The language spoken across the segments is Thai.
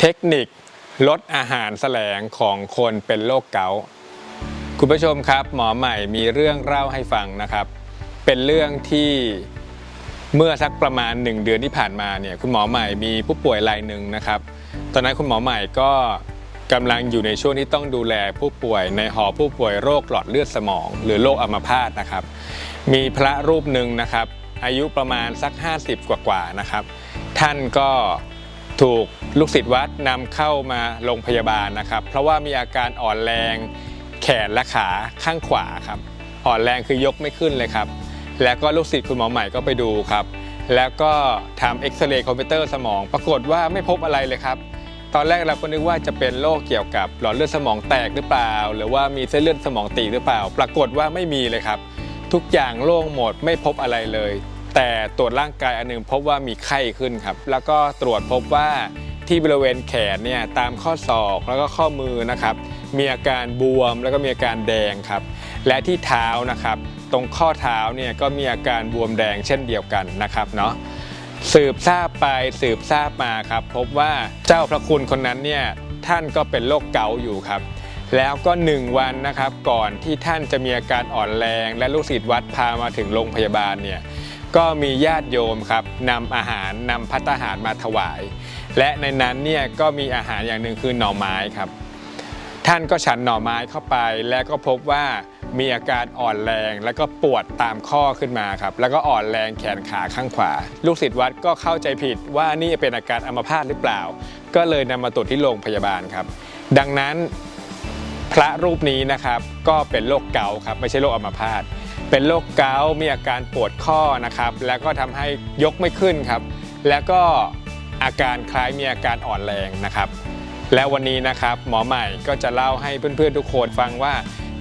เทคนิคลดอาหารแสลงของคนเป็นโรคเกาต์คุณผู้ชมครับ หมอใหม่มีเรื่องเล่าให้ฟังนะครับ เป็นเรื่องที่เมื่อสักประมาณ 1 เดือนที่ผ่านมาเนี่ยคุณหมอใหม่มีผู้ป่วยรายหนึ่งนะครับ ตอนนั้นคุณหมอใหม่ก็กำลังอยู่ในช่วงที่ต้องดูแลผู้ป่วยในหอผู้ป่วยโรคหลอดเลือดสมอง หรือโรคอัมพาตนะครับ มีพระรูปหนึ่งนะครับ อายุประมาณสัก 50 กว่าๆนะครับ ท่านก็ ถูกลูกศิษย์วัดนำเข้ามาโรงพยาบาลนะครับ เพราะว่ามีอาการอ่อนแรงแขนและขาข้างขวาครับ อ่อนแรงคือยกไม่ขึ้นเลยครับ แล้วก็ลูกศิษย์คุณหมอใหม่ก็ไปดูครับ แล้วก็ทำเอ็กซเรย์คอมพิวเตอร์สมอง ปรากฏว่าไม่พบอะไรเลยครับ ตอนแรกเราก็นึกว่าจะเป็นโรคเกี่ยวกับหลอดเลือดสมองแตกหรือเปล่า หรือว่ามีเส้นเลือดสมองตีหรือเปล่า ปรากฏว่าไม่มีเลยครับ ทุกอย่างโล่งหมดไม่พบอะไรเลย แต่ตรวจร่างกายอันหนึงพบว่ามีไข้ขึ้นครับ แล้วก็ตรวจพบว่าที่บริเวณแขนเนี่ยตามข้อศอกแล้วก็ข้อมือนะครับ มีอาการบวมแล้วก็มีอาการแดงครับ และที่เท้านะครับ ตรงข้อเท้าเนี่ยก็มีอาการบวมแดงเช่นเดียวกันนะครับเนาะสืบทราบไปสืบทราบมาครับ พบว่าเจ้าพระคุณคนนั้นเนี่ยท่านก็เป็นโรคเกาต์อยู่ครับ แล้วก็หนึ่งวันนะครับก่อนที่ท่านจะมีอาการอ่อนแรง และลูกศิษย์วัดพามาถึงโรงพยาบาลเนี่ย ก็มีญาติโยมครับนำอาหารนำพัตตาหารมาถวาย และในนั้นเนี่ยก็มีอาหารอย่างหนึ่งคือหน่อไม้ครับ ท่านก็ฉันหน่อไม้เข้าไป แล้วก็พบว่ามีอาการอ่อนแรง แล้วก็ปวดตามข้อขึ้นมาครับ แล้วก็อ่อนแรงแขนขาข้างขวา ลูกศิษย์วัดก็เข้าใจผิดว่านี่เป็นอาการอัมพาตหรือเปล่า ก็เลยนำมาตรวจที่โรงพยาบาลครับ ดังนั้นพระรูปนี้นะครับก็เป็นโรคเกาครับไม่ใช่โรคอัมพาต เป็นโรคเกาต์มีอาการปวดข้อนะครับ แล้วก็ทำให้ยกไม่ขึ้นครับ แล้วก็อาการคล้ายมีอาการอ่อนแรงนะครับ และวันนี้นะครับหมอใหม่ก็จะเล่าให้เพื่อนๆทุกคนฟังว่า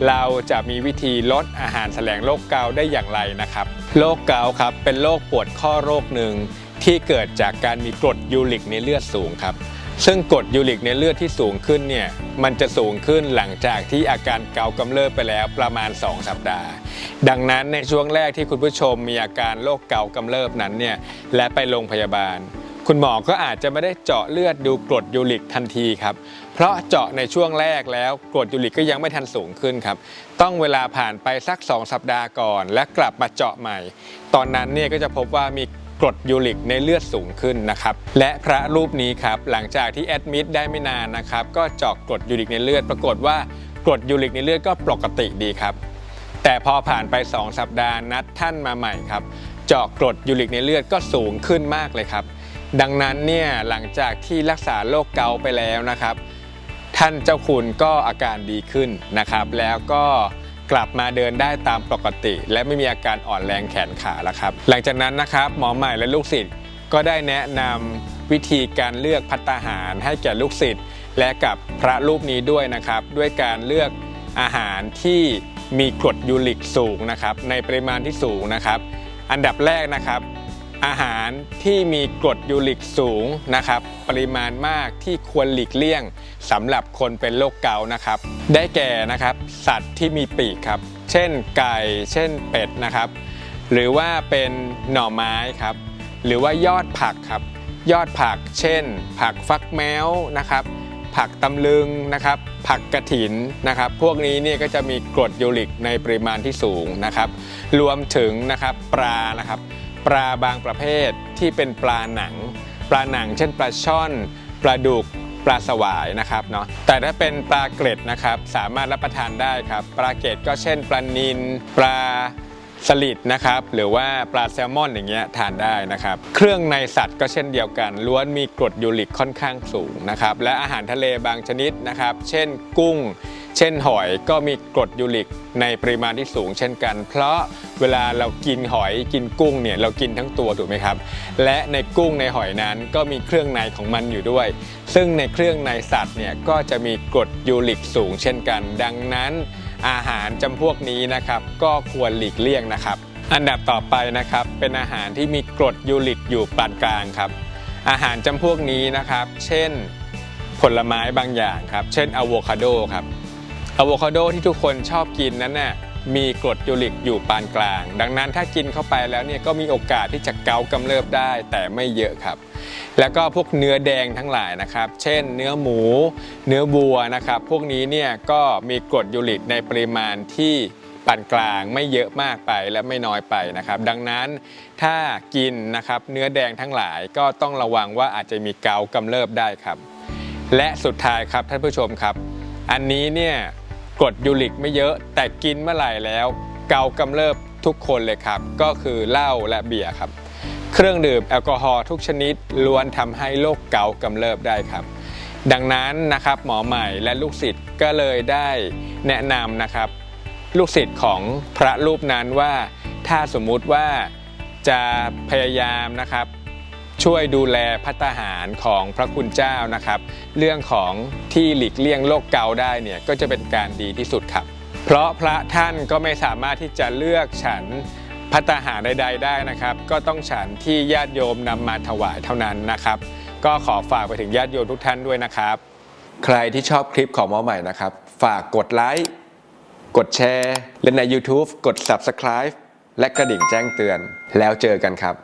เราจะมีวิธีลดอาหารแสลงโรคเกาต์ได้อย่างไรนะครับโรคเกาต์ครับเป็นโรคปวดข้อโรคหนึ่งที่เกิดจากการมีกรดยูริกในเลือดสูงครับ ซึ่งกรดยูริกในเลือดที่สูงขึ้นเนี่ยมันจะสูงขึ้นหลังจากที่อาการเกากำเริบไปแล้วประมาณ 2 สัปดาห์ ดังนั้นในช่วงแรกที่คุณผู้ชมมีอาการโรคเกากำเริบนั้นเนี่ยและไปโรงพยาบาล คุณหมอก็อาจจะไม่ได้เจาะเลือดดูกรดยูริกทันทีครับ เพราะเจาะในช่วงแรกแล้วกรดยูริกก็ยังไม่ทันสูงขึ้นครับ ต้องเวลาผ่านไปสัก 2 สัปดาห์ก่อน และกลับมาเจาะใหม่ ตอนนั้นเนี่ยก็จะพบว่ามี กรดยูริกในเลือดสูงขึ้นนะครับและพระรูปนี้ครับหลังจากที่แอดมิดได้ไม่นานนะครับก็เจาะกรดยูริกในเลือด ปรากฏว่ากรดยูริกในเลือดก็ปกติดีครับ แต่พอผ่านไป 2 สัปดาห์นัดท่านมาใหม่ครับเจาะกรดยูริกในเลือดก็สูงขึ้นมากเลยครับ ดังนั้นเนี่ยหลังจากที่รักษาโรคเกาต์ไปแล้วนะครับ ท่านเจ้าคุณก็อาการดีขึ้นนะครับ แล้วก็ กลับมาเดินได้ตามปกติ และไม่มีอาการอ่อนแรงแขนขาแล้วครับ หลังจากนั้นนะครับหมอใหม่และลูกศิษย์ก็ได้แนะนำวิธีการเลือกพัตตาหารให้แก่ลูกศิษย์และกับพระรูปนี้ด้วยนะครับ ด้วยการเลือกอาหารที่มีกรดยูริกสูงนะครับในปริมาณที่สูงนะครับ อันดับแรกนะครับ อาหารที่มีกรดยูริกสูงนะครับ ปริมาณมากที่ควรหลีกเลี่ยงสำหรับคนเป็นโรคเกาต์นะครับ ได้แก่นะครับ สัตว์ที่มีปีกครับ เช่นไก่ เช่นเป็ดนะครับ หรือว่าเป็นหน่อไม้ครับ หรือว่ายอดผักครับ ยอดผัก เช่น ผักฟักแมวนะครับ ผักตำลึงนะครับ ผักกระถินนะครับ พวกนี้เนี่ยก็จะมีกรดยูริกในปริมาณที่สูงนะครับ รวมถึงนะครับปลานะครับ ปลาบางประเภทที่เป็นปลาหนัง ปลาหนัง เช่น ปลาช่อนปลาดุกปลาสวายนะครับเนาะแต่ถ้าเป็นปลาเกล็ดนะครับสามารถรับประทานได้ครับ ปลาเกล็ดก็เช่น ปลานิลปลาสลิดนะครับหรือว่าปลาแซลมอนอย่างเงี้ยทานได้นะครับ เครื่องในสัตว์ก็เช่นเดียวกันล้วนมีกรดยูริกค่อนข้างสูงนะครับและอาหารทะเลบางชนิดนะครับ เช่นกุ้ง เช่นหอยก็มีกรดยูริกในปริมาณที่สูงเช่นกัน เพราะเวลาเรากินหอยกินกุ้งเนี่ยเรากินทั้งตัวถูกไหมครับ และในกุ้งในหอยนั้นก็มีเครื่องในของมันอยู่ด้วย ซึ่งในเครื่องในสัตว์เนี่ยก็จะมีกรดยูริกสูงเช่นกัน ดังนั้น อาหารจำพวกนี้นะครับก็ควรหลีกเลี่ยงนะครับ อันดับต่อไปนะครับเป็นอาหารที่มีกรดยูริกอยู่ปานกลางครับ อาหารจำพวกนี้นะครับ เช่น ผลไม้บางอย่างครับ เช่นอะโวคาโดครับ อะโวคาโดที่ทุกคนชอบกินนั้นน่ะมีกรดยูริกอยู่ปานกลาง ดังนั้นถ้ากินเข้าไปแล้วเนี่ยก็มีโอกาสที่จะเกากำเริบได้แต่ไม่เยอะครับ แล้วก็พวกเนื้อแดงทั้งหลายนะครับ เช่น เนื้อหมู เนื้อวัวนะครับ พวกนี้เนี่ยก็มีกรดยูริกในปริมาณที่ปานกลางไม่เยอะมากไปและไม่น้อยไปนะครับ ดังนั้นถ้ากินนะครับเนื้อแดงทั้งหลายก็ต้องระวังว่าอาจจะมีเกากำเริบได้ครับ และสุดท้ายครับท่านผู้ชมครับ อันนี้เนี่ย กรดยูริกไม่เยอะ แต่กินเมื่อไหร่แล้ว เกากำเริบทุกคนเลยครับ ก็คือเหล้าและเบียร์ครับ เครื่องดื่มแอลกอฮอล์ทุกชนิดล้วนทำให้โรคเกากำเริบได้ครับ ดังนั้นนะครับหมอใหม่และลูกศิษย์ก็เลยได้แนะนำนะครับ ลูกศิษย์ของพระรูปนั้นว่าถ้าสมมุติว่าจะพยายามนะครับ ช่วยดูแลพัตตาหารของพระคุณเจ้านะครับ เรื่องของที่หลีกเลี่ยงโรคเกาต์ได้เนี่ยก็จะเป็นการดีที่สุดครับ เพราะพระท่านก็ไม่สามารถที่จะเลือกฉันพัตตาหารใดๆได้นะครับ ก็ต้องฉันที่ญาติโยมนำมาถวายเท่านั้นนะครับ ก็ขอฝากไปถึงญาติโยมทุกท่านด้วยนะครับ ใครที่ชอบคลิปของหมอใหม่นะครับ ฝากกดไลค์กดแชร์และใน YouTube กด Subscribe และกระดิ่งแจ้งเตือนแล้วเจอกันครับ